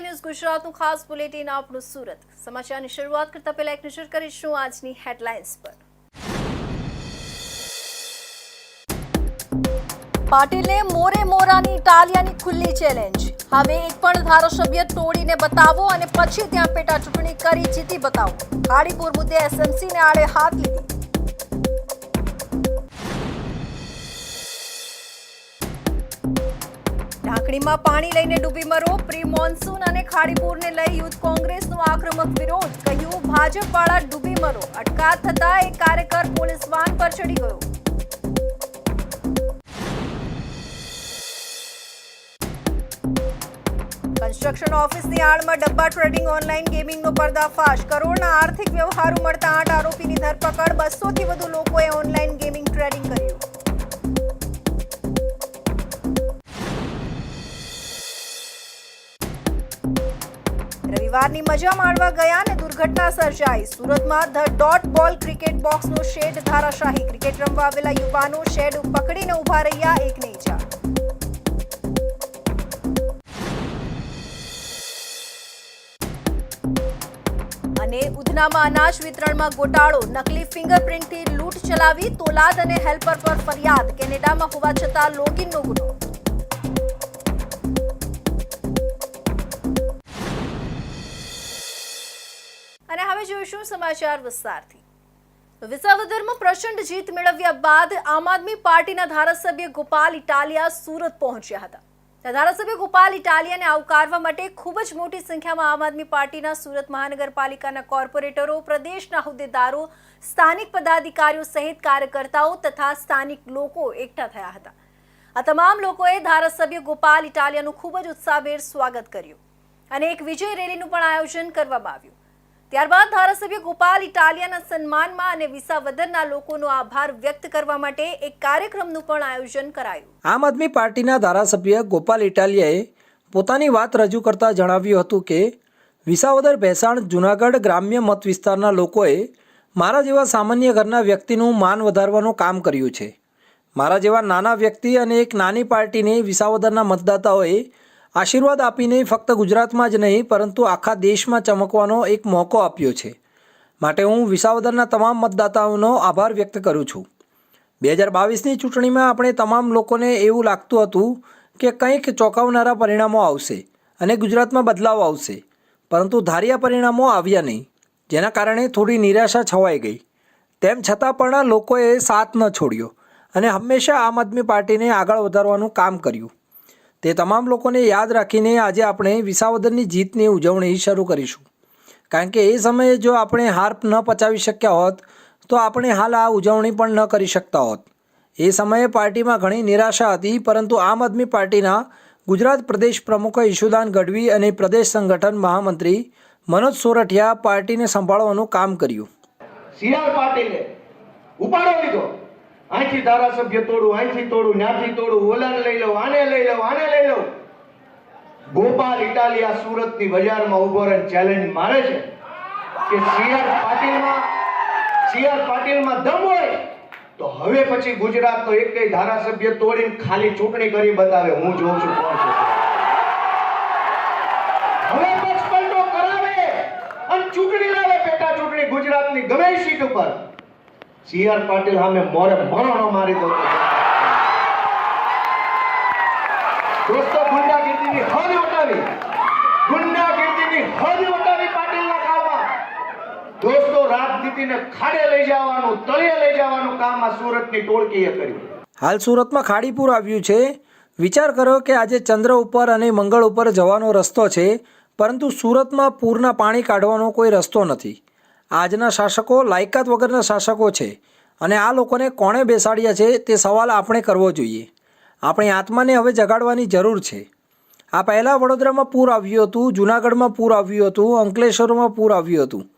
VK news ગુજરાતનું ખાસ bulletin આપણું સુરત. સમાચારની શરૂઆત કરતા પહેલા એક નજર કરીશું આજની હેડલાઇન્સ પર. પાટીલે મોરે મોરાની ઇટાલિયાની ખુલ્લી ચેલેન્જ. હવે એક પણ ધારાસભ્ય તોડીને બતાવો અને પછી ત્યાં પેટા ચૂંટણી કરી જીતી બતાવો. હાડીપુર મુદ્દે એસએમસીને આડે હાથ લીધી. ઢાંકણીમાં પાણી લઈને ડૂબી મરો. પ્રી મોન્સૂન અને ખાડીપુરને લઈ યુથ કોંગ્રેસનો આક્રમક વિરોધ. કહ્યું, ભાજપવાળા ડૂબી મરો. અટકાત થતા એક કાર્યકર પોલીસ વાન પર ચડી ગયો. કન્સ્ટ્રક્શન ઓફિસની આડમાં ડબ્બા ટ્રેડિંગ ઓનલાઈન ગેમિંગનો પર્દાફાશ. કરોડના આર્થિક વ્યવહારો મળતા આઠ આરોપીની ધરપકડ. બસોથી વધુ લોકોએ ઓનલાઈન ગેમિંગ ટ્રેડિંગ કર્યું. રવિવારની મજા માણવા ગયા અને દુર્ઘટના સર્જાઈ. સુરતમાં ધ ડોટ બોલ ક્રિકેટ બોક્સનો શેડ ધારાશાહી. ક્રિકેટ રમવા આવેલા યુવાનો શેડ પકડીને ઊભા રહ્યા એકને ઈજા અને ઉધનામાં અનાજ વિતરણમાં ગોટાળો. નકલી ફિંગરપ્રિન્ટથી લૂંટ ચલાવી તોલાદ અને હેલ્પર પર ફરિયાદ. કેનેડામાં હોવા છતાં લોગિનનો ગુનો. જોઈશું સમાચાર વિસ્તારથી? વિસાવદરમાં પ્રચંડ જીત મેળવ્યા બાદ આમ આદમી પાર્ટીના ધારાસભ્ય ગોપાલ ઇટાલિયા સુરત પહોંચ્યા હતા. ધારાસભ્ય ગોપાલ ઇટાલિયાને આવકારવા માટે ખૂબ જ મોટી સંખ્યામાં આમ આદમી પાર્ટીના સુરત મહાનગરપાલિકાના કોર્પોરેટરો, પ્રદેશના હોદ્દેદારો, સ્થાનિક પદાધિકારીઓ સહિત કાર્યકર્તાઓ તથા સ્થાનિક લોકો એકઠા થયા હતા. આ તમામ લોકોએ ધારાસભ્ય ગોપાલ ઇટાલિયાનું ખૂબ જ ઉત્સાહભેર સ્વાગત કર્યું. અને એક વિજય રેલીનું પણ આયોજન કરવામાં આવ્યું. ત્યારબાદ ધારાસભ્ય ગોપાલ ઇટાલિયાના સન્માનમાં અને વિસાવદરના લોકોનો આભાર વ્યક્ત કરવા માટે એક કાર્યક્રમનું પણ આયોજન કરાયું. આમ આદમી પાર્ટીના ધારાસભ્ય ગોપાલ ઇટાલિયાએ પોતાની વાત રજૂ કરતા જણાવ્યું હતું કે, વિસાવદર ભેસાણ જૂનાગઢ ગ્રામ્ય મત વિસ્તારના લોકોએ મારા જેવા સામાન્ય ઘરના વ્યક્તિનું માન વધારવાનું કામ કર્યું છે. મારા જેવા નાના વ્યક્તિ અને એક નાની પાર્ટીને વિસાવદરના મતદાતાઓએ આશીર્વાદ આપીને ફક્ત ગુજરાતમાં જ નહીં, પરંતુ આખા દેશમાં ચમકવાનો એક મોકો આપ્યો છે. માટે હું વિસાવદરના તમામ મતદાતાઓનો આભાર વ્યક્ત કરું છું. બે હજાર બાવીસની ચૂંટણીમાં આપણે તમામ લોકોને એવું લાગતું હતું કે કંઈક ચોંકાવનારા પરિણામો આવશે અને ગુજરાતમાં બદલાવ આવશે. પરંતુ ધાર્યા પરિણામો આવ્યા નહીં, જેના કારણે થોડી નિરાશા છવાઈ ગઈ. તેમ છતાં પણ લોકોએ સાથ ન છોડ્યો અને હંમેશા આમ આદમી પાર્ટીને આગળ વધારવાનું કામ કર્યું. તે તમામ લોકોને યાદ રાખીને આજે આપણે વિસાવદરની જીતની ઉજવણી શરૂ કરીશું. કારણ કે એ સમયે જો આપણે હાર ન પચાવી શક્યા હોત, તો આપણે હાલ આ ઉજવણી પણ ન કરી શકતા હોત. એ સમયે પાર્ટીમાં ઘણી નિરાશા હતી, પરંતુ આમ આદમી પાર્ટીના ગુજરાત પ્રદેશ પ્રમુખ ઈશુદાન ગઢવી અને પ્રદેશ સંગઠન મહામંત્રી મનોજ સોરઠિયા પાર્ટીને સંભાળવાનું કામ કર્યું. પાટીલે ઉપાડો લીધો. અહીંથી ધારાસભ્ય તોડું અહીંથી તોડું, ન્યાથી તોડું, ઓલાને લઈ લઉં, આને લઈ લઉં, આને લઈ લઉં. ગોપાલ ઇટાલિયા સુરતની બજારમાં ઊભો રહે ચેલેન્જ મારે છે કે સીઆર પાટીલમાં સીઆર પાટીલમાં દમ હોય તો હવે પછી ગુજરાતનો એક ધારાસભ્ય તોડીને ખાલી ચૂંટણી કરી બતાવે, હું જોઉં છું કોણ છે. હવે પક્ષપલટો કરાવે અને ચૂંટણી લાવે પેટા ચૂંટણી ગુજરાતની ગમે સીટ ઉપર. સી આર પાટીલ સામે મોરે મરણો મારી દો. દોસ્તો ગુંડાગીર્દીની વટાવી. ગુંડાગીર્દીની હદ વટાવી પાટીલના કામમાં. દોસ્તો, રાજનીતિને ખાડે લઈ જવાનું, તળિયે લઈ જવાનું કામ આ સુરતની ટોળકીએ કર્યું. હાલ સુરતમાં ખાડીપુર આવ્યું છે. વિચાર કરો કે આજે ચંદ્ર ઉપર અને મંગળ ઉપર જવાનો રસ્તો છે, પરંતુ સુરતમાં પૂરના પાણી કાઢવાનો કોઈ રસ્તો નથી. આજના શાસકો લાયકાત વગરના શાસકો છે અને આ લોકોને કોણે બેસાડ્યા છે તે સવાલ આપણે કરવો જોઈએ. આપણી આત્માને હવે જગાડવાની જરૂર છે. આ પહેલાં વડોદરામાં પૂર આવ્યું હતું, જૂનાગઢમાં પૂર આવ્યું હતું, અંકલેશ્વરમાં પૂર આવ્યું હતું.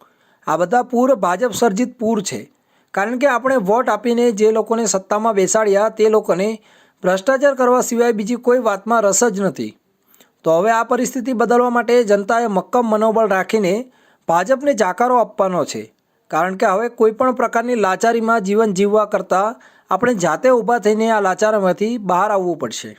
આ બધા પૂર ભાજપ સર્જિત પૂર છે. કારણ કે આપણે વોટ આપીને જે લોકોને સત્તામાં બેસાડ્યા તે લોકોને ભ્રષ્ટાચાર કરવા સિવાય બીજી કોઈ વાતમાં રસ જ નથી. તો હવે આ પરિસ્થિતિ બદલવા માટે જનતાએ મક્કમ મનોબળ રાખીને ભાજપને જાકારો આપવાનો છે. કારણ કે હવે કોઈપણ પ્રકારની લાચારીમાં જીવન જીવવા કરતાં આપણે જાતે ઊભા થઈને આ લાચારીમાંથી બહાર આવવું પડશે.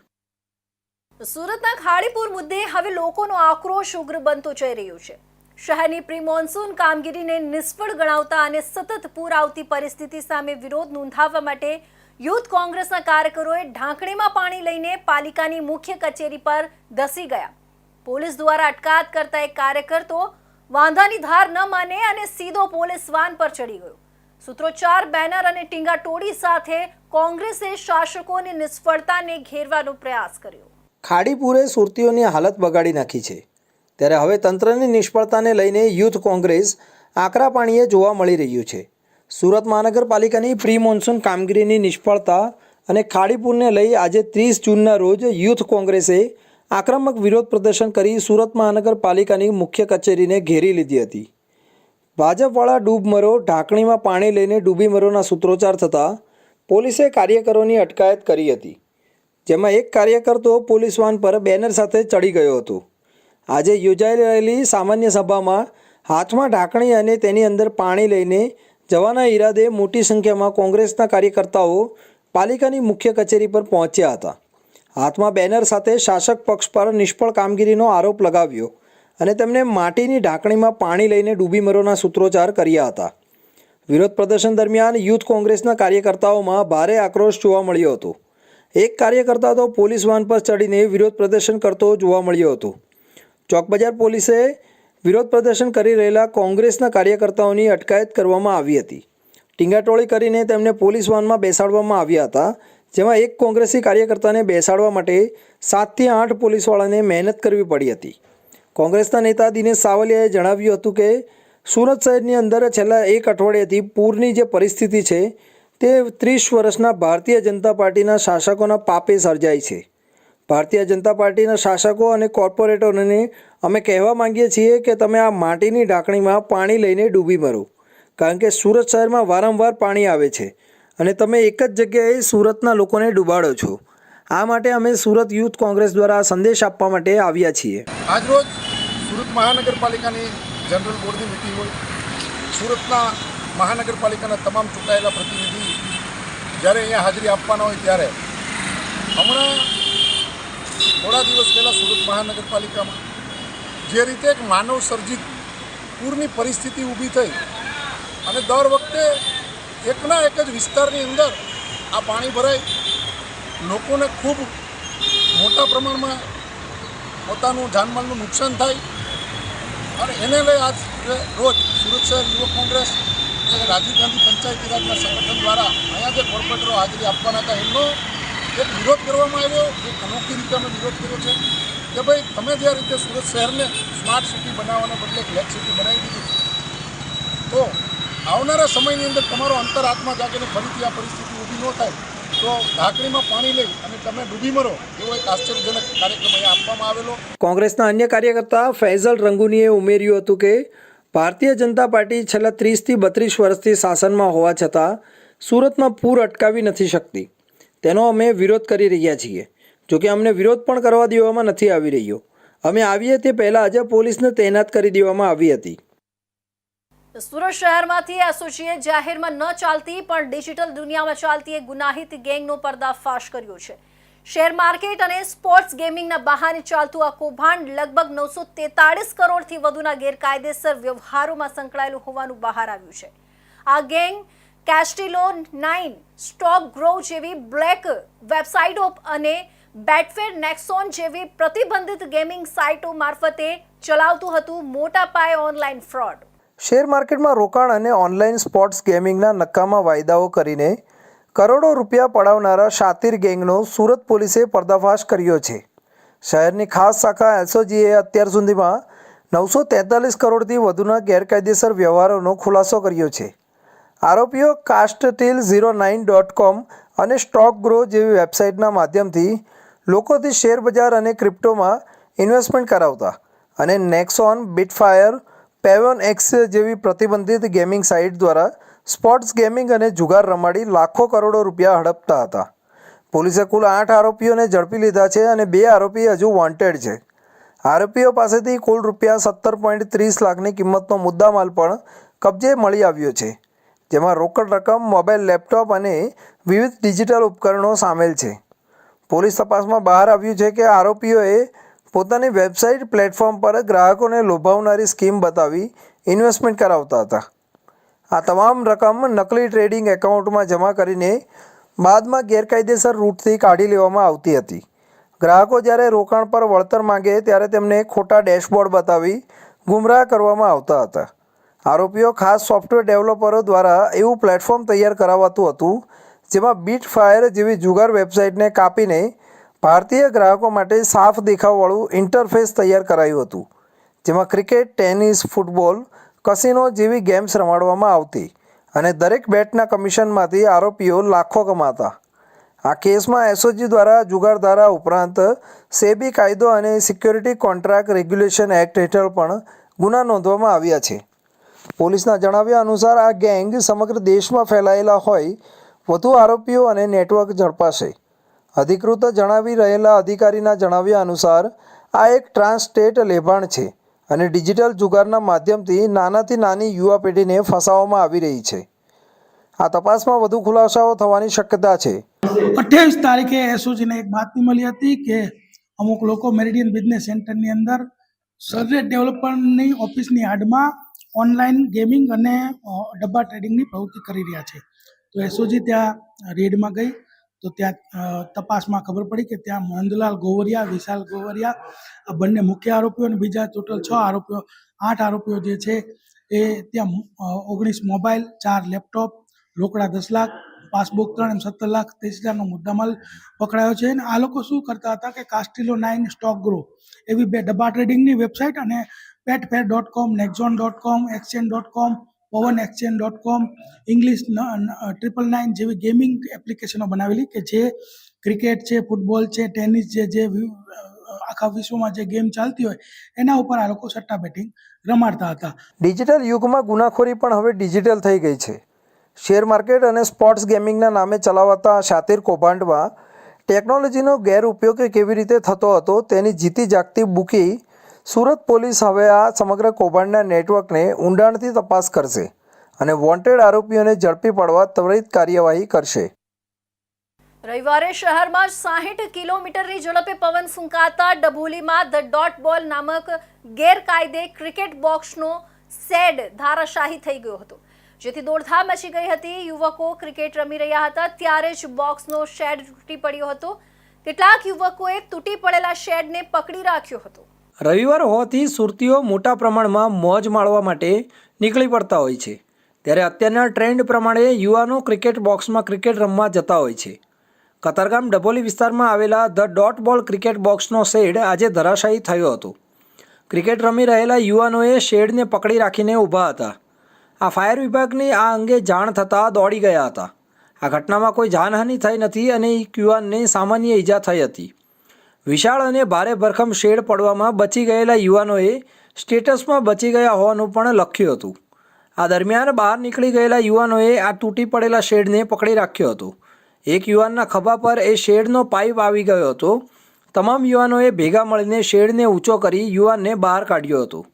સુરતના ખાડીપુર મુદ્દે હવે લોકોનો આક્રોશ ઉગ્ર બનતો જઈ રહ્યો છે. શહેરની પ્રી મોન્સૂન કામગીરીને નિષ્ફળ ગણાવતા અને સતત પૂર આવતી પરિસ્થિતિ સામે વિરોધ નોંધાવવા માટે યુથ કોંગ્રેસના કાર્યકરોએ ઢાંકણીમાં પાણી લઈને પાલિકાની મુખ્ય કચેરી પર ધસી ગયા. પોલીસ દ્વારા અટકાયત કરતા એક કાર્યકર તો વાંધાની ધાર ન માને અને સીધો પોલીસ વાન પર ચડી ગયો. સૂત્રોચ્ચાર, બેનર અને ટીંગાટોળી સાથે કોંગ્રેસે શાસકોની નિષ્ફળતાને ઘેરવાનો પ્રયાસ કર્યો. ખાડીપુરે સુરતીઓની હાલત બગાડી નાખી છે. ત્યારે હવે તંત્રની નિષ્ફળતાને લઈને યુથ કોંગ્રેસ આકરા પાણીએ જોવા મળી રહ્યું છે. સુરત મહાનગરપાલિકાની પ્રી મોન્સૂન કામગીરીની નિષ્ફળતા અને ખાડીપુરને લઈ આજે ત્રીસ જૂનના રોજ યુથ કોંગ્રેસે આક્રમક વિરોધ પ્રદર્શન કરી સુરત મહાનગરપાલિકાની મુખ્ય કચેરીને ઘેરી લીધી હતી. ભાજપવાળા ડૂબમરો ઢાંકણીમાં પાણી લઈને ડૂબીમરોના સૂત્રોચ્ચાર થતાં પોલીસે કાર્યકરોની અટકાયત કરી હતી. જેમાં એક કાર્યકર તો પોલીસ વાન પર બેનર સાથે ચડી ગયો હતો. આજે યોજાઈ રહેલી સામાન્ય સભામાં હાથમાં ઢાંકણી અને તેની અંદર પાણી લઈને જવાના ઈરાદે મોટી સંખ્યામાં કોંગ્રેસના કાર્યકર્તાઓ પાલિકાની મુખ્ય કચેરી પર પહોંચ્યા હતા. હાથમાં બેનર સાથે શાસક પક્ષ પર નિષ્ફળ કામગીરીનો આરોપ લગાવ્યો અને તેમને માટીની ઢાંકણીમાં પાણી લઈને ડૂબીમરોના સૂત્રોચ્ચાર કર્યા હતા. વિરોધ પ્રદર્શન દરમિયાન યુથ કોંગ્રેસના કાર્યકર્તાઓમાં ભારે આક્રોશ જોવા મળ્યો હતો. એક કાર્યકર્તા તો પોલીસ વાન પર ચડીને વિરોધ પ્રદર્શન કરતો જોવા મળ્યો હતો. ચોકબજાર પોલીસે વિરોધ પ્રદર્શન કરી રહેલા કોંગ્રેસના કાર્યકર્તાઓની અટકાયત કરવામાં આવી હતી. ટીંગાટોળી કરીને તેમને પોલીસ વાનમાં બેસાડવામાં આવ્યા હતા. જેમાં એક કોંગ્રેસી કાર્યકર્તાને બેસાડવા માટે સાતથી આઠ પોલીસવાળાને મહેનત કરવી પડી હતી. કોંગ્રેસના નેતા દિનેશ સાવલિયાએ જણાવ્યું હતું કે, સુરત શહેરની અંદર છેલ્લા એક અઠવાડિયાથી પૂરની જે પરિસ્થિતિ છે, તે ત્રીસ વર્ષના ભારતીય જનતા પાર્ટીના શાસકોના પાપે સર્જાઈ છે. ભારતીય જનતા પાર્ટીના શાસકો અને કોર્પોરેટરોને અમે કહેવા માંગીએ છીએ કે તમે આ માટીની ઢાંકણીમાં પાણી લઈને ડૂબી મરો, કારણ કે સુરત શહેરમાં વારંવાર પાણી આવે છે. અને તમે એક જ જગ્યાએ સુરતના લોકોને ડૂબાડો છો. આ માટે અમે સુરત યુથ કોંગ્રેસ દ્વારા સંદેશ આપવા માટે આવ્યા છીએ. આજરોજ સુરત મહાનગરપાલિકાની જનરલ બોર્ડની મિટિંગ હોય. સુરતના મહાનગરપાલિકાના તમામ ચૂંટાયેલા પ્રતિનિધિ જ્યારે અહીંયા હાજરી આપવાના હોય ત્યારે હમણાં થોડા દિવસ પહેલાં સુરત મહાનગરપાલિકામાં જે રીતે એક માનવ સર્જિત પૂરની પરિસ્થિતિ ઊભી થઈ અને દર વખતે એકના એક જ વિસ્તારની અંદર આ પાણી ભરાય. લોકોને ખૂબ મોટા પ્રમાણમાં પોતાનું જાનમાલનું નુકસાન થાય. અને એને લઈ આજ રોજ સુરત શહેર યુવક કોંગ્રેસ રાજીવ ગાંધી પંચાયતી રાજના સંગઠન દ્વારા અહીંયા જે કોર્પોરેટરો હાજરી આપવાના હતા, એમનો એક વિરોધ કરવામાં આવ્યો, એક અનોખી રીતે અમે વિરોધ કર્યો છે કે ભાઈ, તમે જે રીતે સુરત શહેરને સ્માર્ટ સિટી બનાવવાને બદલે બ્લેક સિટી બનાવી દીધી. તો આવનારા સમયની અંદર તમારો અંતરાત્મા જાગીને ફરીથી આ પરિસ્થિતિ ઊભી ન થાય, તો ઢાંકણીમાં પાણી લઈ અને તમે ડૂબી મરો, એવો એક કાર્યક્રમ આપવામાં આવેલો. કોંગ્રેસના અન્ય કાર્યકર્તા ફૈઝલ રંગુનીએ ઉમેર્યું હતું કે, ભારતીય જનતા પાર્ટી છેલ્લા ત્રીસથી બત્રીસ વર્ષથી શાસનમાં હોવા છતાં, સુરતમાં પૂર અટકાવી નથી શકતી. તેનો અમે વિરોધ કરી રહ્યા છીએ. જોકે અમને વિરોધ પણ કરવા દેવામાં નથી આવી રહ્યો. અમે આવીએ તે પહેલાં આજે પોલીસને તૈનાત કરી દેવામાં આવી હતી. સુરત શહેરમાંથી એસોસિએટ જાહેરમાં ન ચાલતી, પણ ડિજિટલ દુનિયામાં ચાલતી એક ગુનાહિત ગેંગનો પર્દાફાશ કર્યો છે. શેર માર્કેટ અને સ્પોર્ટ્સ ગેમિંગના બહાને ચાલતું આ કૌભાંડ લગભગ નવસો તેતાળીસ કરોડથી વધુના ગેરકાયદેસર વ્યવહારોમાં સંકળાયેલું હોવાનું બહાર આવ્યું છે. આ gang Castillo nine, stock grow જેવી બ્લેક વેબસાઇટો અને બેટફેર નેક્સોન જેવી પ્રતિબંધિત ગેમિંગ સાઇટો મારફતે ચલાવતું હતું મોટા પાયે ઓનલાઈન ફ્રોડ. શેર માર્કેટમાં રોકાણ અને ઓનલાઈન સ્પોર્ટ્સ ગેમિંગના નકામા વાયદાઓ કરીને કરોડો રૂપિયા પડાવનારા શાતિર ગેંગનો સુરત પોલીસે પર્દાફાશ કર્યો છે. શહેરની ખાસ શાખા એસઓજીએ અત્યાર સુધીમાં નવસો તેતાલીસ કરોડથી વધુના ગેરકાયદેસર વ્યવહારોનો ખુલાસો કર્યો છે. આરોપીઓ કાસ્ટટીલ ઝીરો નાઇન ડોટ કોમ અને સ્ટોક ગ્રો જેવી વેબસાઇટના માધ્યમથી લોકોથી શેર બજાર અને ક્રિપ્ટોમાં ઇન્વેસ્ટમેન્ટ કરાવતા અને નેક્સોન બિટફાયર પેવન એક્સ જેવી પ્રતિબંધિત ગેમિંગ સાઇટ દ્વારા સ્પોર્ટ્સ ગેમિંગ અને જુગાર રમાડી લાખો કરોડો રૂપિયા હડપતા હતા. પોલીસે કુલ આઠ આરોપીઓને ઝડપી લીધા છે અને બે આરોપી હજુ વોન્ટેડ છે. આરોપીઓ પાસેથી કુલ રૂપિયા સત્તર પોઈન્ટ ત્રીસ લાખની કિંમતનો મુદ્દામાલ પણ કબજે મળી આવ્યો છે, જેમાં રોકડ રકમ, મોબાઈલ લેપટોપ અને વિવિધ ડિજિટલ ઉપકરણો સામેલ છે. પોલીસ તપાસમાં બહાર આવ્યું છે કે આરોપીઓએ પોતાની વેબસાઇટ પ્લેટફોર્મ પર ગ્રાહકોને લોભાવનારી સ્કીમ બતાવી ઇન્વેસ્ટમેન્ટ કરાવતા હતા. આ તમામ રકમ નકલી ટ્રેડિંગ એકાઉન્ટમાં જમા કરીને બાદમાં ગેરકાયદેસર રૂટથી કાઢી લેવામાં આવતી હતી. ગ્રાહકો જ્યારે રોકાણ પર વળતર માંગે ત્યારે તેમને ખોટા ડેશબોર્ડ બતાવી ગુમરાહ કરવામાં આવતા હતા. આરોપીઓ ખાસ સોફ્ટવેર ડેવલપરો દ્વારા એવું પ્લેટફોર્મ તૈયાર કરાવાતું હતું, જેમાં બીટ ફાયર જેવી જુગાર વેબસાઇટને કાપીને ભારતીય ગ્રાહકો માટે સાફ દેખાવવાળું ઇન્ટરફેસ તૈયાર કરાયું હતું, જેમાં ક્રિકેટ, ટેનિસ, ફૂટબોલ, કસિનો જેવી ગેમ્સ રમાડવામાં આવતી અને દરેક બેટના કમિશનમાંથી આરોપીઓ લાખો કમાતા. આ કેસમાં એસઓજી દ્વારા જુગારધારા ઉપરાંત સેબી કાયદો અને સિક્યોરિટી કોન્ટ્રાક્ટ રેગ્યુલેશન એક્ટ હેઠળ પણ ગુના નોંધવામાં આવ્યા છે. પોલીસના જણાવ્યા અનુસાર આ ગેંગ સમગ્ર દેશમાં ફેલાયેલા હોય, વધુ આરોપીઓ અને નેટવર્ક ઝડપાશે. અધિકૃત જણાવી રહેલા અધિકારીના જણાવ્યા અનુસાર, આ એક ટ્રાન્સ સ્ટેટ લેભાણ છે અને ડિજિટલ જુગારના માધ્યમથી નાનાથી નાની યુવા પેઢીને ફસાવવામાં આવી રહી છે. આ તપાસમાં વધુ ખુલાસાઓ થવાની શક્યતા છે. અઠ્યાવીસ તારીખે એસઓજીને એક બાતમી મળી હતી કે અમુક લોકો મેરિડિયન બિઝનેસ સેન્ટરની અંદર સર્વે ડેવલપરની ઓફિસની આડમાં ઓનલાઈન ગેમિંગ અને ડબ્બા ટ્રેડિંગની પ્રવૃત્તિ કરી રહ્યા છે. તો એસઓજી ત્યાં રેડમાં ગઈ. તો ત્યાં તપાસમાં ખબર પડી કે ત્યાં નંદલાલ ગોવરિયા, વિશાલ ગોવરિયા, આ બંને મુખ્ય આરોપીઓ અને બીજા ટોટલ છ આરોપીઓ, આઠ આરોપીઓ જે છે, એ ત્યાં ઓગણીસ મોબાઈલ, ચાર લેપટોપ, રોકડા દસ લાખ, પાસબુક ત્રણ એમ સત્તર લાખ, ત્રીસ હજારનો મુદ્દામાલ પકડાયો છે. અને આ લોકો શું કરતા હતા કે કાસ્ટિલો નાઇન સ્ટોક ગ્રો, એવી બે ડબ્બા ટ્રેડિંગની વેબસાઇટ અને Betfair dot com Nexon dot com exchange dot com Pavan exchange dot com English triple nine જેવી ગેમિંગ એપ્લિકેશનો બનાવેલી કે જે ક્રિકેટ છે ફૂટબોલ છે ટેનિસ છે, જે આખા વિશ્વમાં જે ગેમ ચાલતી હોય, એના ઉપર આ લોકો સટ્ટા બેટિંગ રમાડતા હતા. ડિજિટલ યુગમાં ગુનાખોરી પણ હવે ડિજિટલ થઈ ગઈ છે. શેર માર્કેટ અને સ્પોર્ટ્સ ગેમિંગના નામે ચલાવાતા શાતિર કૌભાંડમાં ટેકનોલોજીનો ગેરઉપયોગ કેવી રીતે થતો હતો તેની જીતી જાગતી બુકી સુરત પોલીસ હવે આ સમગ્ર કૌભાંડના નેટવર્કને ઊંડાણથી તપાસ કરશે અને વોન્ટેડ આરોપીઓને ઝડપી પાડવા ત્વરિત કાર્યવાહી કરશે. રવિવારે શહેરમાં સાહીઠ કિલોમીટરની ઝડપે પવન ફૂંકાતા ડભોલીમાં ધ ડોટ બોલ નામક ગેરકાયદે ક્રિકેટ બોક્સનો સેડ ધારાશાહી થઈ ગયો હતો. જેથી દોડધામ મચી ગઈ હતી. યુવકો ક્રિકેટ રમી રહ્યા હતા. ત્યારે જ બોક્સનો શેડ તૂટી પડ્યો હતો. કેટલાક યુવકોએ તૂટી પડેલા શેડને પકડી રાખ્યો હતો. રવિવાર હોવાથી સુરતીઓ મોટા પ્રમાણમાં મોજ માણવા માટે નીકળી પડતા હોય છે. ત્યારે અત્યારના ટ્રેન્ડ પ્રમાણે યુવાનો ક્રિકેટ બોક્સમાં ક્રિકેટ રમવા જતા હોય છે. કતારગામ ડભોલી વિસ્તારમાં આવેલા ધ ડોટ બોલ ક્રિકેટ બોક્સનો શેડ આજે ધરાશાયી થયો હતો. ક્રિકેટ રમી રહેલા યુવાનોએ શેડને પકડી રાખીને ઊભા હતા. આ ફાયર વિભાગની આ અંગે જાણ થતાં દોડી ગયા હતા. આ ઘટનામાં કોઈ જાનહાનિ થઈ નથી અને યુવાનને સામાન્ય ઈજા થઈ હતી. વિશાળ અને ભારે ભરખમ શેડ પડવામાં બચી ગયેલા યુવાનોએ સ્ટેટસમાં બચી ગયા હોવાનું પણ લખ્યું હતું. આ દરમિયાન બહાર નીકળી ગયેલા યુવાનોએ આ તૂટી પડેલા શેડને પકડી રાખ્યો હતો. એક યુવાનના ખભા પર એ શેડનો પાઇપ આવી ગયો હતો. તમામ યુવાનોએ ભેગા મળીને શેડને ઊંચો કરી યુવાનને બહાર કાઢ્યો હતો.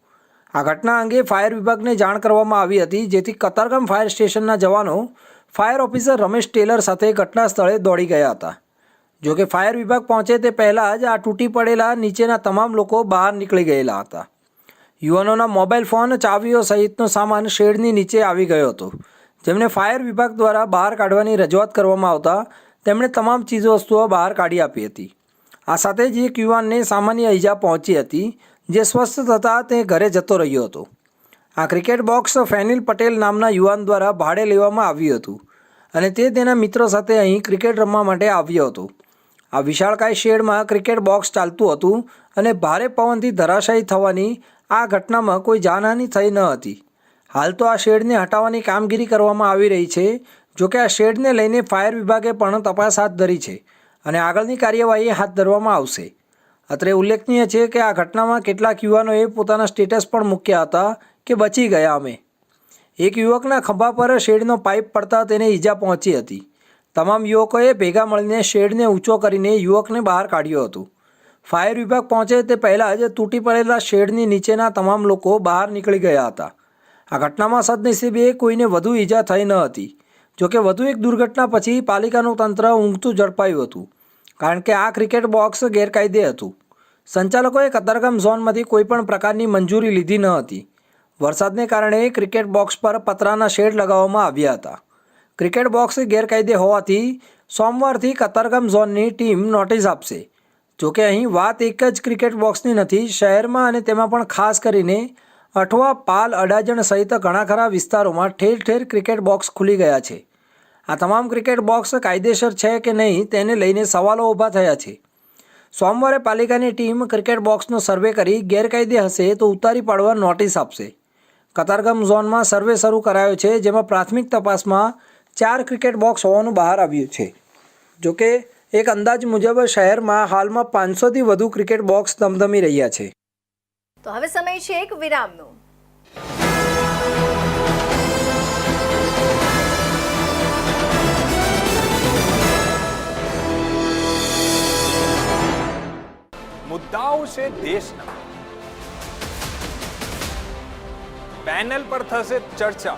આ ઘટના અંગે ફાયર વિભાગને જાણ કરવામાં આવી હતી, જેથી કતારગામ ફાયર સ્ટેશનના જવાનો ફાયર ઓફિસર રમેશ ટેલર સાથે ઘટના સ્થળે દોડી ગયા હતા. જો કે ફાયર વિભાગ પહોંચે તે પહેલાં જ આ તૂટી પડેલા નીચેના તમામ લોકો બહાર નીકળી ગયેલા હતા. યુવાનોના મોબાઈલ ફોન, ચાવીઓ સહિતનો સામાન શેડની નીચે આવી ગયો હતો. જેમને ફાયર વિભાગ દ્વારા બહાર કાઢવાની રજૂઆત કરવામાં આવતા તેમણે તમામ ચીજવસ્તુઓ બહાર કાઢી આપી હતી. આ સાથે જ એક યુવાનને સામાન્ય ઈજા પહોંચી હતી, જે સ્વસ્થ થતાં તે ઘરે જતો રહ્યો હતો. આ ક્રિકેટ બોક્સ ફેનિલ પટેલ નામના યુવાન દ્વારા ભાડે લેવામાં આવ્યું હતું અને તે તેના મિત્રો સાથે અહીં ક્રિકેટ રમવા માટે આવ્યો હતો. આ વિશાળકાય શેડમાં ક્રિકેટ બોક્સ ચાલતું હતું અને ભારે પવનથી ધરાશાયી થવાની આ ઘટનામાં કોઈ જાનહાનિ થઈ ન હતી. હાલ તો આ શેડને હટાવવાની કામગીરી કરવામાં આવી રહી છે, જો કે આ શેડને લઈને ફાયર વિભાગે પણ તપાસ હાથ ધરી છે અને આગળની કાર્યવાહી હાથ ધરવામાં આવશે. અત્રે ઉલ્લેખનીય છે કે આ ઘટનામાં કેટલાક યુવાનોએ પોતાના સ્ટેટસ પણ મૂક્યા હતા કે બચી ગયા અમે. એક યુવકના ખભા પર શેડનો પાઇપ પડતા તેને ઈજા પહોંચી હતી. તમામ યુવકોએ ભેગા મળીને શેડને ઊંચો કરીને યુવકને બહાર કાઢ્યો હતો. ફાયર વિભાગ પહોંચે તે પહેલાં જ તૂટી પડેલા શેડની નીચેના તમામ લોકો બહાર નીકળી ગયા હતા. આ ઘટનામાં સદનસીબે કોઈને વધુ ઈજા થઈ ન હતી. જોકે વધુ એક દુર્ઘટના પછી પાલિકાનું તંત્ર ઊંઘતું ઝડપાયું હતું, કારણ કે આ ક્રિકેટ બોક્સ ગેરકાયદે હતું. સંચાલકોએ કતારગામ ઝોનમાંથી કોઈપણ પ્રકારની મંજૂરી લીધી ન હતી. વરસાદને કારણે ક્રિકેટ બોક્સ પર પતરાના શેડ લગાવવામાં આવ્યા હતા. ક્રિકેટ બોક્સ ગેરકાયદે હોવાથી સોમવારથી કતારગામ ઝોનની ટીમ નોટિસ આપશે. જોકે અહીં વાત એક જ ક્રિકેટ બોક્સની નથી, શહેરમાં અને તેમાં પણ ખાસ કરીને અઠવા, પાલ, અડાજણ સહિત ઘણા ખરા વિસ્તારોમાં ઠેર ઠેર ક્રિકેટ બોક્સ ખુલી ગયા છે. આ તમામ ક્રિકેટ બોક્સ કાયદેસર છે કે નહીં તેને લઈને સવાલો ઊભા થયા છે. સોમવારે પાલિકાની ટીમ ક્રિકેટ બોક્સનો સર્વે કરી ગેરકાયદે હશે તો ઉતારી પાડવા નોટિસ આપશે. કતારગામ ઝોનમાં સર્વે શરૂ કરાયો છે, જેમાં પ્રાથમિક તપાસમાં ચાર ક્રિકેટ બોક્સ હોવાનું બહાર આવ્યું છે. જોકે એક અંદાજ મુજબ શહેરમાં હાલમાં પાંચસોથી વધુ ક્રિકેટ બોક્સ ધમધમી રહ્યા છે. તો હવે સમય છે એક વિરામનો. મુદ્દાઓ છે દેશના. પેનલ પર થશે ચર્ચા.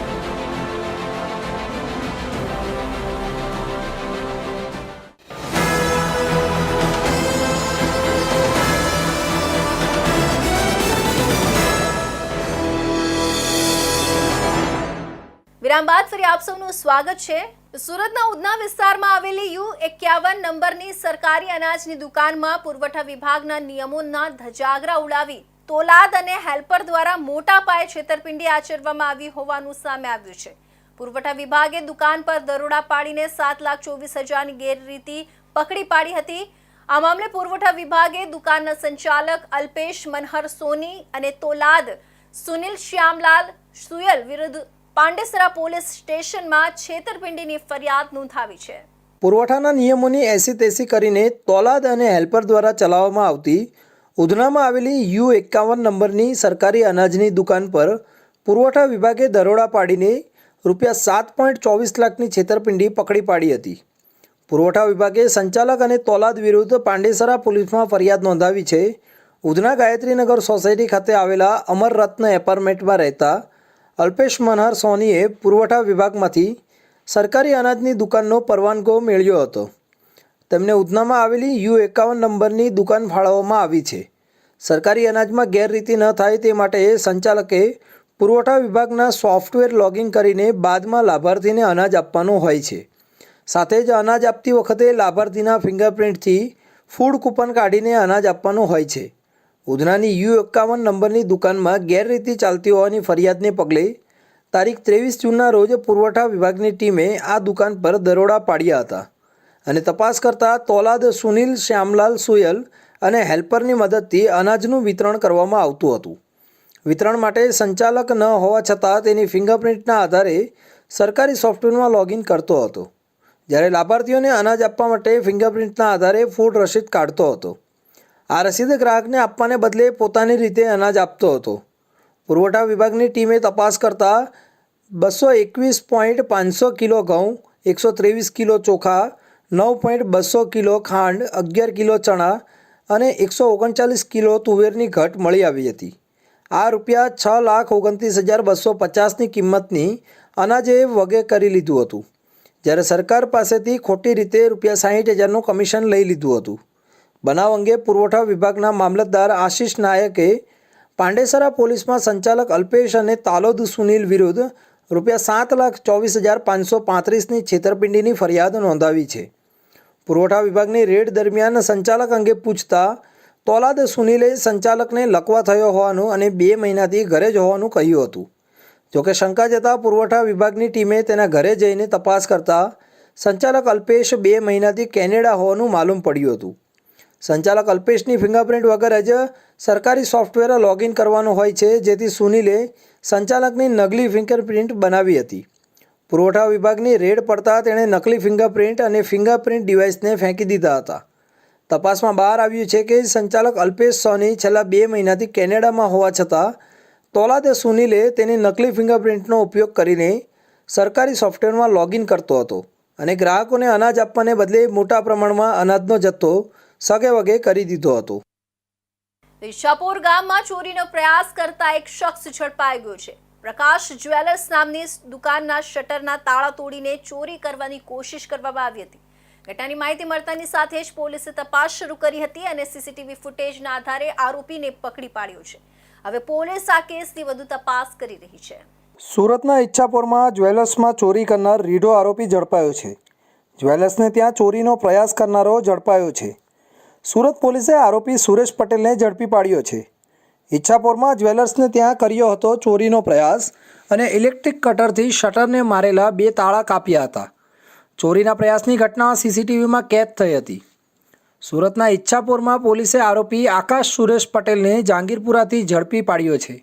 વિરામ બાદ ફરી આપ સૌનું સ્વાગત છે. સુરતના ઉધના વિસ્તારમાં આવેલી યુ એકાવન નંબરની સરકારી અનાજની દુકાનમાં પુરવઠા વિભાગના નિયમોના ધજાગરા ઉડાવી તોલાદ અને હેલ્પર દ્વારા મોટા પાયે છેતરપિંડી આચરવામાં આવી હોવાનું સામે આવ્યું છે. પુરવઠા વિભાગે દુકાન પર દરોડા પાડીને સાત લાખ ચોવીસ હજારની ગેરરીતિ પકડી પાડી હતી. આ મામલે પુરવઠા વિભાગે દુકાનના સંચાલક અલ્પેશ મનહર સોની અને તોલાદ સુનિલ શ્યામલાલ સુયલ વિરુદ્ધ પાંડેસરા પોલીસ સ્ટેશનમાં છેતરપિંડીની ફરિયાદ નોંધાવી છે. પુરવઠાના નિયમોની એસી તેસી કરીને તોલાદ અને હેલ્પર દ્વારા ચલાવવામાં આવતી ઉધનામાં આવેલી યુ એકાવન નંબરની સરકારી અનાજની દુકાન પર પુરવઠા વિભાગે દરોડા પાડીને રૂપિયા સાત પોઈન્ટ ચોવીસ લાખની છેતરપિંડી પકડી પાડી હતી. પુરવઠા વિભાગે સંચાલક અને તોલાદ વિરુદ્ધ પાંડેસરા પોલીસમાં ફરિયાદ નોંધાવી છે. ઉધના ગાયત્રીનગર સોસાયટી ખાતે આવેલા અમર રત્ન એપાર્ટમેન્ટમાં રહેતા અલ્પેશ મનહર સોનીએ પુરવઠા વિભાગમાંથી સરકારી અનાજની દુકાનનો પરવાનગો મેળવ્યો હતો. તેમને ઉધનામાં આવેલી યુ એકાવન નંબરની દુકાન ફાળવવામાં આવી છે. સરકારી અનાજમાં ગેરરીતિ ન થાય તે માટે સંચાલકે પુરવઠા વિભાગના સોફ્ટવેર લોગિન કરીને બાદમાં લાભાર્થીને અનાજ આપવાનું હોય છે. સાથે જ અનાજ આપતી વખતે લાભાર્થીના ફિંગરપ્રિન્ટથી ફૂડ કૂપન કાઢીને અનાજ આપવાનું હોય છે. ઉધનાની યુ એકાવન નંબરની દુકાનમાં ગેરરીતિ ચાલતી હોવાની ફરિયાદને પગલે તારીખ ત્રેવીસ જૂનના રોજ પુરવઠા વિભાગની ટીમે આ દુકાન પર દરોડા પાડ્યા હતા અને તપાસ કરતા તોલાદ સુનિલ, શ્યામલાલ સુયલ અને હેલ્પરની મદદથી અનાજનું વિતરણ કરવામાં આવતું હતું. વિતરણ માટે સંચાલક ન હોવા છતાં તેની ફિંગરપ્રિન્ટના આધારે સરકારી સોફ્ટવેરમાં લોગિન કરતો હતો. જ્યારે લાભાર્થીઓને અનાજ આપવા માટે ફિંગરપ્રિન્ટના આધારે ફૂડ રસીદ કાઢતો હતો. આ રસીદ ગ્રાહકને આપવાને બદલે પોતાની રીતે અનાજ આપતો હતો. પુરવઠા વિભાગની ટીમે તપાસ કરતાં બસો એકવીસ પોઈન્ટ પાંચસો કિલો ઘઉં, એકસો ત્રેવીસ કિલો ચોખા, નવ પોઈન્ટ બસો કિલો ખાંડ, અગિયાર કિલો ચણા અને એકસો ઓગણચાલીસ કિલો તુવેરની ઘટ મળી આવી હતી. આ રૂપિયા છ લાખ ઓગણત્રીસ હજાર બસો પચાસની કિંમતની અનાજે વગે કરી લીધું હતું. જ્યારે સરકાર પાસેથી ખોટી રીતે રૂપિયા સાહીઠ હજારનું કમિશન લઈ લીધું હતું. બનાવ અંગે પુરવઠા વિભાગના મામલતદાર આશિષ નાયકે પાંડેસરા પોલીસમાં સંચાલક અલ્પેશ અને તાલોદ સુનિલ વિરુદ્ધ રૂપિયા સાત લાખ ચોવીસ હજાર પાંચસો પાંત્રીસની છેતરપિંડીની ફરિયાદ નોંધાવી છે. પુરવઠા વિભાગની રેડ દરમિયાન સંચાલક અંગે પૂછતા, તોલાદ સુનિલે સંચાલકને લકવા થયો હોવાનું અને બે મહિનાથી ઘરે જ હોવાનું કહ્યું હતું. જોકે શંકા જતાં પુરવઠા વિભાગની ટીમે તેના ઘરે જઈને તપાસ કરતા, સંચાલક અલ્પેશ બે મહિનાથી કેનેડા હોવાનું માલુમ પડ્યું હતું. સંચાલક અલ્પેશની ફિંગરપ્રિન્ટ વગર જ સરકારી સોફ્ટવેર લોગિન કરવાનું હોય છે, જેથી સુનિલે સંચાલકની નકલી ફિંગરપ્રિન્ટ બનાવી હતી. પુરવઠા વિભાગની રેડ પડતા તેણે નકલી ફિંગરપ્રિન્ટ અને ફિંગરપ્રિન્ટ ડિવાઇસને ફેંકી દીધા હતા. તપાસમાં બહાર આવ્યું છે કે સંચાલક અલ્પેશ સોની છેલ્લા બે મહિનાથી કેનેડામાં હોવા છતાં, તોલાદે સુનિલે તેની નકલી ફિંગરપ્રિન્ટનો ઉપયોગ કરીને સરકારી સોફ્ટવેરમાં લોગિન કરતો હતો અને ગ્રાહકોને અનાજ આપવાને બદલે મોટા પ્રમાણમાં અનાજનો જથ્થો સગે વગે કરી દીધો હતો. ઈશાપોર ગામમાં ચોરીનો પ્રયાસ કરતા એક શખ્સ ઝડપાઈ ગયો છે. પ્રકાશ જ્વેલર્સ નામની દુકાનના શટરના તાળા તોડીને ચોરી કરવાની કોશિશ કરવામાં આવી હતી. ઘટનાની માહિતી મળતાની સાથે જ પોલીસે તપાસ શરૂ કરી હતી અને સીસીટીવી ફૂટેજના આધારે આરોપીને પકડી પાડ્યો છે. હવે પોલીસ આ કેસની વધુ તપાસ કરી રહી છે. સુરતના ઈચ્છાપુરમાં જ્વેલર્સમાં ચોરી કરનાર રીઢો આરોપી ઝડપાયો છે. જ્વેલર્સને ત્યાં ચોરીનો પ્રયાસ કરનારો ઝડપાયો છે. સુરત પોલીસે આરોપી સુરેશ પટેલને ઝડપી પાડ્યો છે. ઈચ્છાપોરમાં જ્વેલર્સને ત્યાં કર્યો હતો ચોરીનો પ્રયાસ અને ઇલેક્ટ્રિક કટરથી શટરને મારેલા બે તાળા કાપ્યા હતા. ચોરીના પ્રયાસની ઘટના સીસીટીવીમાં કેદ થઈ હતી. સુરતના ઈચ્છાપોરમાં પોલીસે આરોપી આકાશ સુરેશ પટેલને જહાંગીરપુરાથી ઝડપી પાડ્યો છે.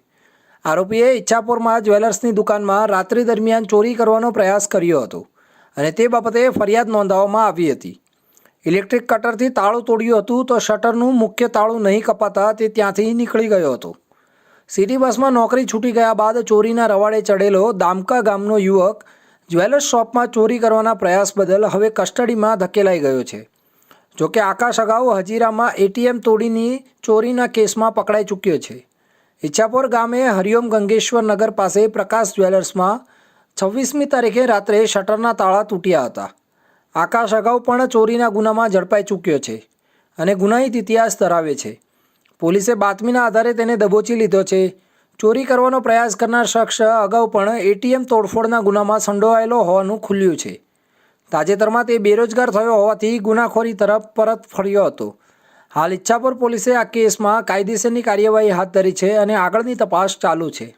આરોપીએ ઈચ્છાપોરમાં જ્વેલર્સની દુકાનમાં રાત્રિ દરમિયાન ચોરી કરવાનો પ્રયાસ કર્યો હતો અને તે બાબતે ફરિયાદ નોંધાવવામાં આવી હતી. ઇલેક્ટ્રિક કટરથી તાળું તોડ્યું હતું તો શટરનું મુખ્ય તાળું નહીં કપાતા તે ત્યાંથી નીકળી ગયો હતો. સિટી બસમાં નોકરી છૂટી ગયા બાદ ચોરીના રવાડે ચડેલો દામકા ગામનો યુવક જ્વેલર્સ શોપમાં ચોરી કરવાના પ્રયાસ બદલ હવે કસ્ટડીમાં ધકેલાઈ ગયો છે. જોકે આકાશ અગાઉ હજીરામાં એટીએમ તોડીની ચોરીના કેસમાં પકડાઈ ચૂક્યો છે. ઈચ્છાપોર ગામે હરિઓમ ગંગેશ્વર નગર પાસે પ્રકાશ જ્વેલર્સમાં છવ્વીસમી તારીખે રાત્રે શટરના તાળા તૂટ્યા હતા. આકાશ અગાઉ પણ ચોરીના ગુનામાં ઝડપાઈ ચૂક્યો છે અને ગુનાહિત ઇતિહાસ ધરાવે છે. પોલીસે બાતમીના આધારે તેને દબોચી લીધો છે. ચોરી કરવાનો પ્રયાસ કરનાર શખ્સ અગાઉ પણ એટીએમ તોડફોડના ગુનામાં સંડોવાયેલો હોવાનું ખુલ્યું છે. તાજેતરમાં તે બેરોજગાર થયો હોવાથી ગુનાખોરી તરફ પરત ફર્યો હતો. હાલ ઈચ્છાપુર પોલીસે આ કેસમાં કાયદેસરની કાર્યવાહી હાથ ધરી છે અને આગળની તપાસ ચાલુ છે.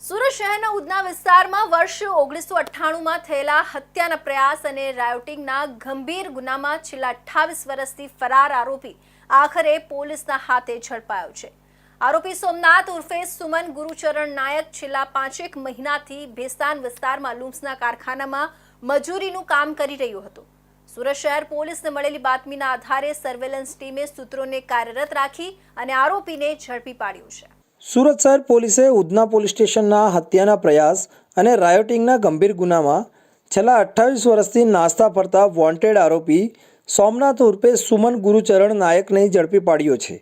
સુરત શહેરના ઉદના વિસ્તારમાં વર્ષ ઓગણીસો અઠ્ઠાણુંમાં થયેલા હત્યાના પ્રયાસ અને રાયોટિંગના ગંભીર ગુનામાં છેલ્લા અઠ્ઠાવીસ વર્ષથી ફરાર આરોપી આખરે પોલીસના હાથે ઝડપાયો છે. આરોપી સોમનાથ ઉર્ફે સુમન ગુરુચરણ નાયક છેલ્લા પાંચેક મહિનાથી ભેસ્તાન વિસ્તારમાં લૂમ્સના કારખાનામાં મજૂરીનું કામ કરી રહ્યો હતો. સુરત શહેર પોલીસને મળેલી બાતમીના આધારે સર્વેલન્સ ટીમે સૂત્રોને કાર્યરત રાખી અને આરોપીને ઝડપી પાડ્યો છે. સુરત શહેર પોલીસે ઉધના પોલીસ સ્ટેશનના હત્યાના પ્રયાસ અને રાયોટિંગના ગંભીર ગુનામાં છેલ્લા અઠ્ઠાવીસ વર્ષથી નાસ્તા ફરતા વોન્ટેડ આરોપી સોમનાથ ઉર્ફે સુમન ગુરુચરણ નાયકને ઝડપી પાડ્યો છે.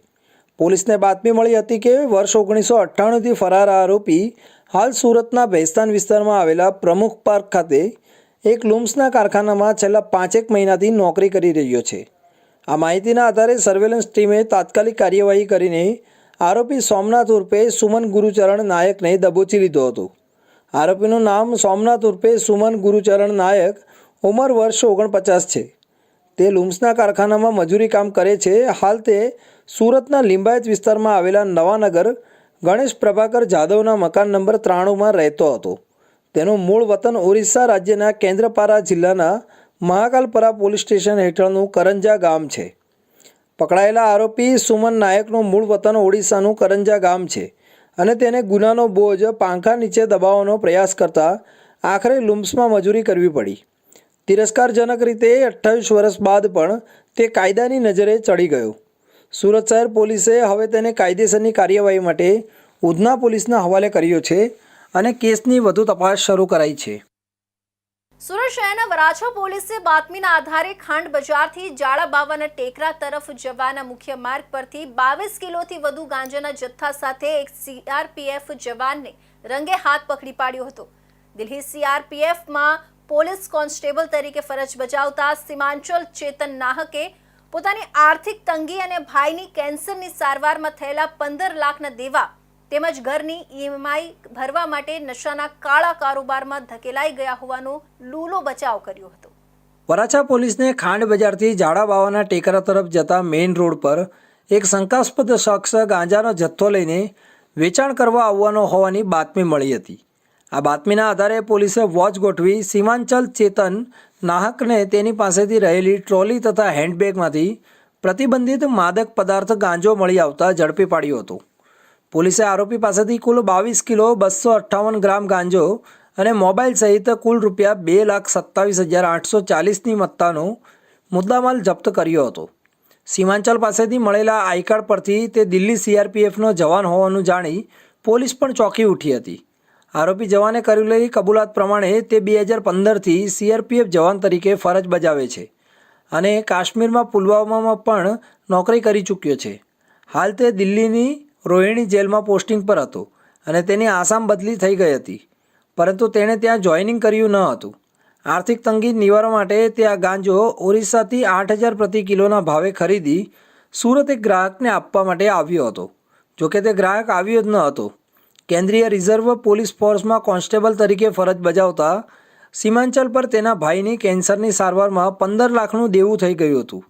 પોલીસને બાતમી મળી હતી કે વર્ષ ઓગણીસો અઠ્ઠાણુંથી ફરાર આરોપી હાલ સુરતના ભેસ્તાન વિસ્તારમાં આવેલા પ્રમુખ પાર્ક ખાતે એક લૂમ્સના કારખાનામાં છેલ્લા પાંચેક મહિનાથી નોકરી કરી રહ્યો છે. આ માહિતીના આધારે સર્વેલન્સ ટીમે તાત્કાલિક કાર્યવાહી કરીને આરોપી સોમનાથ ઉર્ફે સુમન ગુરુચરણ નાયકને દબોચી લીધો હતો. આરોપીનું નામ સોમનાથ ઉર્ફે સુમન ગુરુચરણ નાયક, ઉંમર વર્ષ ઓગણપચાસ છે. તે લુમ્સના કારખાનામાં મજૂરી કામ કરે છે. હાલ તે સુરતના લિંબાયત વિસ્તારમાં આવેલા નવાનગર, ગણેશ પ્રભાકર જાદવના મકાન નંબર ત્રાણુંમાં રહેતો હતો. તેનું મૂળ વતન ઓરિસ્સા રાજ્યના કેન્દ્રપારા જિલ્લાના મહાકાલપરા પોલીસ સ્ટેશન હેઠળનું કરંજા ગામ છે. પકડાયેલા આરોપી સુમન નાયકનું મૂળ વતન ઓડિશાનું કરંજા ગામ છે અને તેને ગુનાનો બોજ પાંખા નીચે દબાવવાનો પ્રયાસ કરતા આખરે લુમ્સમાં મજૂરી કરવી પડી. તિરસ્કારજનક રીતે અઠ્ઠાવીસ વર્ષ બાદ પણ તે કાયદાની નજરે ચડી ગયો. સુરત શહેર પોલીસે હવે તેને કાયદેસરની કાર્યવાહી માટે ઉધના પોલીસના હવાલે કર્યો છે અને કેસની વધુ તપાસ શરૂ કરાઈ છે. સુરત શહેરના વરાછા પોલીસે બાતમીના આધારે ખાંડ બજારથી જાળા બાવાના ટેકરા તરફ જવાના મુખ્ય માર્ગ પરથી બાવીસ કિલોથી વધુ ગાંજાના જથ્થા સાથે એક સીઆરપીએફ જવાનને રંગે હાથ પકડી પાડ્યો હતો. દિલ્હી સીઆરપીએફમાં પોલીસ કોન્સ્ટેબલ તરીકે ફરજ બજાવતા સીમાંચલ ચેતન નાહકે પોતાની આર્થિક તંગી અને ભાઈની કેન્સરની સારવારમાં થયેલા પંદર લાખના દેવા તેમજ ઘરની ઈએમઆઈ ભરવા માટે નશાના કાળા કારોબારમાં ધકેલાઈ ગયા હોવાનો લૂલો બચાવ કર્યો હતો. વરાછા પોલીસને ખાંડ બજારથી જાડા બાવાના ટેકરા તરફ જતા મેઇન રોડ પર એક શંકાસ્પદ શખ્સ ગાંજાનો જથ્થો લઈને વેચાણ કરવા આવવાનો હોવાની બાતમી મળી હતી. આ બાતમીના આધારે પોલીસે વોચ ગોઠવી સીમાંચલ ચેતન નાહકને તેની પાસેથી રહેલી ટ્રોલી તથા હેન્ડબેગમાંથી પ્રતિબંધિત માદક પદાર્થ ગાંજો મળી આવતા ઝડપી પાડ્યો હતો. પોલીસે આરોપી પાસેથી કુલ બાવીસ કિલો બસો અઠ્ઠાવન ગ્રામ ગાંજો અને મોબાઈલ સહિત કુલ રૂપિયા બે લાખ સત્તાવીસ હજાર આઠસો ચાલીસની મત્તાનો મુદ્દામાલ જપ્ત કર્યો હતો. સીમાંચલ પાસેથી મળેલા આઈ કાર્ડ પરથી તે દિલ્હી સીઆરપીએફનો જવાન હોવાનું જાણી પોલીસ પણ ચોંકી ઉઠી હતી. આરોપી જવાને કરેલી કબૂલાત પ્રમાણે તે બે હજાર પંદરથી સીઆરપીએફ જવાન તરીકે ફરજ બજાવે છે અને કાશ્મીરમાં પુલવામામાં પણ નોકરી કરી ચૂક્યો છે. હાલ તે દિલ્હીની રોહિણી જેલમાં પોસ્ટિંગ પર હતો અને તેની આસામ બદલી થઈ ગઈ હતી. પરંતુ તેણે ત્યાં જોઈનિંગ કર્યું ન હતું. આર્થિક તંગી નિવારવા માટે ત્યાં ગાંજો ઓરિસ્સાથી આઠ હજાર પ્રતિ કિલોના ભાવે ખરીદી સુરત એક ગ્રાહકને આપવા માટે આવ્યો હતો. જોકે તે ગ્રાહક આવ્યો જ ન હતો. કેન્દ્રીય રિઝર્વ પોલીસ ફોર્સમાં કોન્સ્ટેબલ તરીકે ફરજ બજાવતા સીમાંચલ પર તેના ભાઈની કેન્સરની સારવારમાં પંદર લાખનું દેવું થઈ ગયું હતું.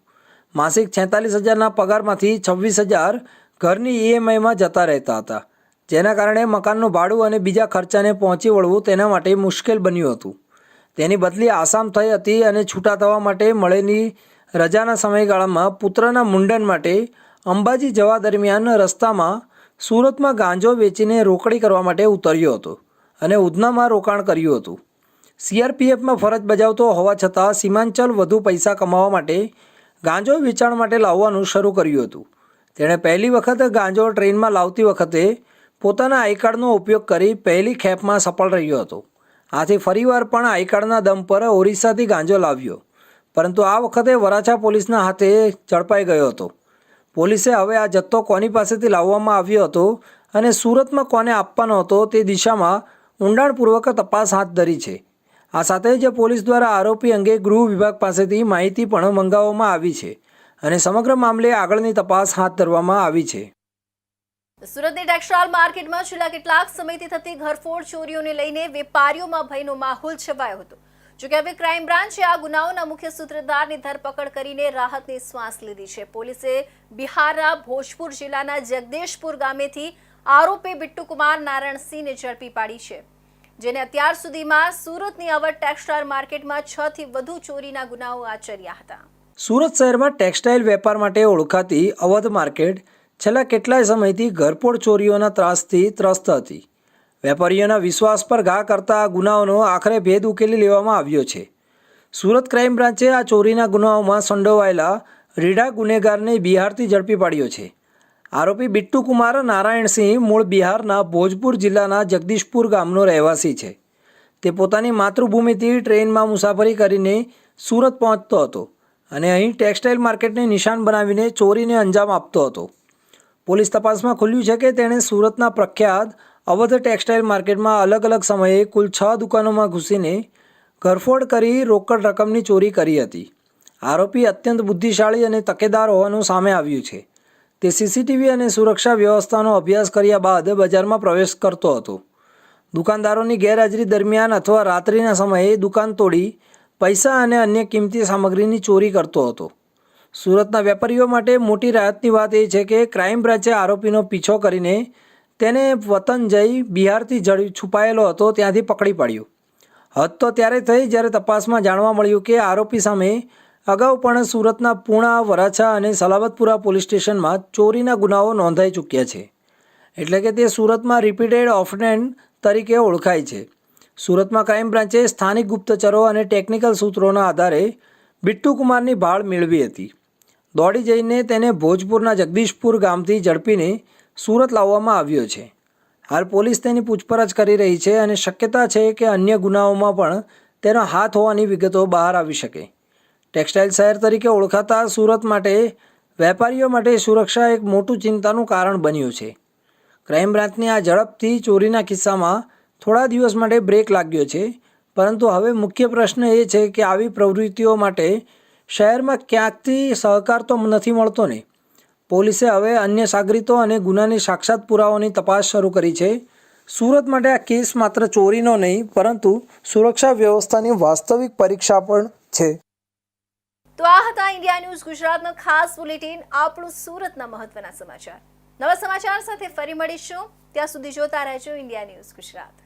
માસિક છેતાલીસ હજારના પગારમાંથી છવ્વીસ હજાર ઘરની ઈએમઆઈમાં જતા રહેતા હતા, જેના કારણે મકાનનું ભાડું અને બીજા ખર્ચાને પહોંચી વળવું તેના માટે મુશ્કેલ બન્યું હતું. તેની બદલી આસામ થઈ હતી અને છૂટા થવા માટે મળેલી રજાના સમયગાળામાં પુત્રના મુંડન માટે અંબાજી જવા દરમિયાન રસ્તામાં સુરતમાં ગાંજો વેચીને રોકડી કરવા માટે ઉતર્યો હતો અને ઉધનામાં રોકાણ કર્યું હતું. સીઆરપીએફમાં ફરજ બજાવતો હોવા છતાં સીમાંચલ વધુ પૈસા કમાવા માટે ગાંજો વેચાણ માટે લાવવાનું શરૂ કર્યું હતું. તેણે પહેલી વખત ગાંજો ટ્રેનમાં લાવતી વખતે પોતાના આઈ કાર્ડનો ઉપયોગ કરી પહેલી ખેપમાં સફળ રહ્યો હતો. આથી ફરીવાર પણ આઈ કાર્ડના દમ પર ઓરિસ્સાથી ગાંજો લાવ્યો. પરંતુ આ વખતે વરાછા પોલીસના હાથે ઝડપાઈ ગયો હતો. પોલીસે હવે આ જથ્થો કોની પાસેથી લાવવામાં આવ્યો હતો અને સુરતમાં કોને આપવાનો હતો તે દિશામાં ઊંડાણપૂર્વક તપાસ હાથ ધરી છે. આ સાથે જ પોલીસ દ્વારા આરોપી અંગે ગૃહ વિભાગ પાસેથી માહિતી પણ મંગાવવામાં આવી છે. અને સમગ્ર મામલે આગળની તપાસ હાથ ધરવામાં આવી છે. સુરતની ટેક્સટાઇલ માર્કેટમાં છેલ્લા કેટલાક સમયથી થતી ઘરફોડ ચોરીઓને લઈને વેપારીઓમાં ભયનો માહોલ છવાયો હતો. જોકે હવે ક્રાઇમ બ્રાન્ચે આ ગુનાઓના મુખ્ય સૂત્રધારની ધરપકડ કરીને રાહતની શ્વાસ લીધી છે. પોલીસે બિહારના ભોજપુર જિલ્લાના જગદેશપુર ગામેથી આરોપી બિટ્ટુકુમાર નારાયણસિંહને ઝડપી પાડી છે. જેને અત્યાર સુધીમાં સુરતની અવધ ટેક્સટાઇલ માર્કેટમાં છ થી વધુ ચોરીના ગુનાઓ આચર્યા હતા. સુરત શહેરમાં ટેક્સટાઇલ વેપાર માટે ઓળખાતી અવધ માર્કેટ છેલ્લા કેટલાય સમયથી ઘરપોળ ચોરીઓના ત્રાસથી ત્રસ્ત હતી. વેપારીઓના વિશ્વાસ પર ઘા કરતા આ ગુનાઓનો આખરે ભેદ ઉકેલી લેવામાં આવ્યો છે. સુરત ક્રાઇમ બ્રાન્ચે આ ચોરીના ગુનાઓમાં સંડોવાયેલા રીઢા ગુનેગારને બિહારથી ઝડપી પાડ્યો છે. આરોપી બિટ્ટુ કુમાર નારાયણસિંહ મૂળ બિહારના ભોજપુર જિલ્લાના જગદીશપુર ગામનો રહેવાસી છે. તે પોતાની માતૃભૂમિથી ટ્રેનમાં મુસાફરી કરીને સુરત પહોંચતો હતો. અને અહીં ટેક્સટાઇલ માર્કેટને નિશાન બનાવીને ચોરીને અંજામ આપતો હતો. પોલીસ તપાસમાં ખુલ્યું છે કે તેણે સુરતના પ્રખ્યાત અવધ ટેક્સટાઇલ માર્કેટમાં અલગ અલગ સમયે કુલ છ દુકાનોમાં ઘૂસીને ઘરફોડ કરી રોકડ રકમની ચોરી કરી હતી. આરોપી અત્યંત બુદ્ધિશાળી અને તકેદાર હોવાનું સામે આવ્યું છે. તે સીસીટીવી અને સુરક્ષા વ્યવસ્થાનો અભ્યાસ કર્યા બાદ બજારમાં પ્રવેશ કરતો હતો. દુકાનદારોની ગેરહાજરી દરમિયાન અથવા રાત્રિના સમયે દુકાન તોડી પૈસા અને અન્ય કિંમતી સામગ્રીની ચોરી કરતો હતો. સુરતના વેપારીઓ માટે મોટી રાહતની વાત એ છે કે ક્રાઇમ બ્રાન્ચે આરોપીનો પીછો કરીને તેને વતન જઈ બિહારથી છુપાયેલો હતો, ત્યાંથી પકડી પાડ્યો. હદ તો ત્યારે થઈ જ્યારે તપાસમાં જાણવા મળ્યું કે આરોપી સામે અગાઉ પણ સુરતના પૂણા, વરાછા અને સલાબતપુરા પોલીસ સ્ટેશનમાં ચોરીના ગુનાઓ નોંધાઈ ચૂક્યા છે. એટલે કે તે સુરતમાં રિપીટેડ ઓફનેન્ડ તરીકે ઓળખાય છે. સુરતમાં ક્રાઇમ બ્રાન્ચે સ્થાનિક ગુપ્તચરો અને ટેકનિકલ સૂત્રોના આધારે બિટ્ટુ કુમારની ભાળ મેળવી હતી. દોડી જઈને તેને ભોજપુરના જગદીશપુર ગામથી ઝડપીને સુરત લાવવામાં આવ્યો છે. હાલ પોલીસ તેની પૂછપરછ કરી રહી છે અને શક્યતા છે કે અન્ય ગુનાઓમાં પણ તેનો હાથ હોવાની વિગતો બહાર આવી શકે. ટેક્સટાઇલ શહેર તરીકે ઓળખાતા સુરત માટે વેપારીઓ માટે સુરક્ષા એક મોટું ચિંતાનું કારણ બન્યું છે. ક્રાઇમ બ્રાન્ચની આ ઝડપથી ચોરીના કિસ્સામાં થોડા દિવસ માટે બ્રેક લાગ્યો છે. પરંતુ હવે મુખ્ય પ્રશ્ન એ છે કે આવી પ્રવૃત્તિઓ માટે શહેરમાં ક્યાંકથી સહકાર તો નથી મળતો ને? પોલીસે હવે અન્ય સાગરીતો અને ગુનાની સાક્ષાત પુરાવાની તપાસ શરૂ કરી છે. સુરત માટે આ કેસ માત્ર ચોરીનો નહીં, પરંતુ સુરક્ષા વ્યવસ્થાની વાસ્તવિક પરીક્ષા પણ છે. તો આ હતા ઇન્ડિયા ન્યૂઝ ગુજરાતનો ખાસ બુલેટિન, આપણું સુરતના મહત્વના સમાચાર. નવા સમાચાર સાથે ફરી મળીશું. ત્યાં સુધી જોતા રહેજો ઇન્ડિયા ન્યૂઝ ગુજરાત.